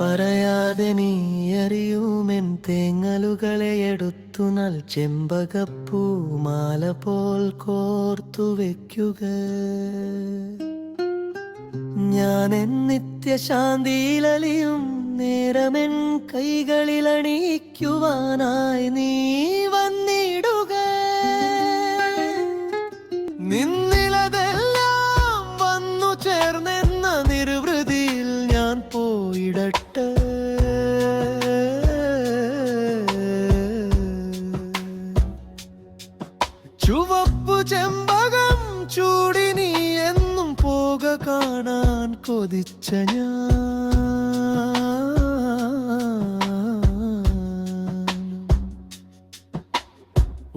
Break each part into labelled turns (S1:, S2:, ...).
S1: പറയാതെ നീ അറിയുമെൻ തേങ്ങലുകളെ എടുത്തു നൽ ചെമ്പകപ്പൂമാല പോൽ കോർത്തു വെക്കുക ഞാൻ നിത്യശാന്തിയിലലിയും നേരമെൻ കൈകളിൽ അണിയിക്കുവാനായി നീ വന്നിടുക. നിന്നിലതെല്ലാം വന്നു ചേർന്നെന്ന നിർവൃതിയിൽ ഞാൻ ചുവപ്പു ചെമ്പകം ചൂടി നീ എന്നും പോക കാണാൻ കൊതിച്ച ഞാൻ.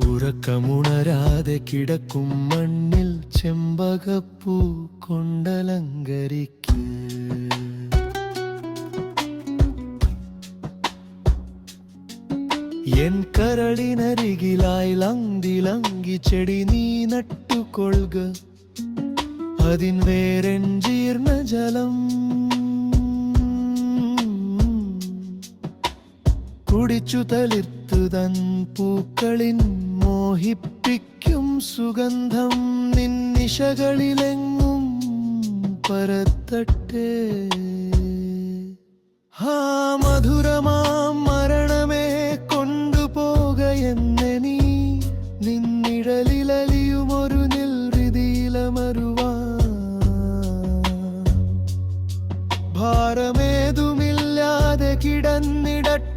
S1: ഉറക്കമുണരാതെ കിടക്കും മണ്ണിൽ ചെമ്പകപ്പൂ കൊണ്ടലങ്കരിക്ക്. എൻ ചെടി നീ നട്ടുകൊള്ളുക. അതിൻ വേരൻ ജീർണ ജലം കുടിച്ചു തളിർത്തു തൻ പൂക്കളിൻ മോഹിപ്പിക്കും സുഗന്ധം. നിന്നിശകളിലെങ്ങും പരത്തട്ടെ. ഹാ നിന്നിഴലിലലിയും ഒരു നിൽറിതിയിലമരുവാ ഭാരമേതുമില്ലാതെ കിടന്നിടട്ടെ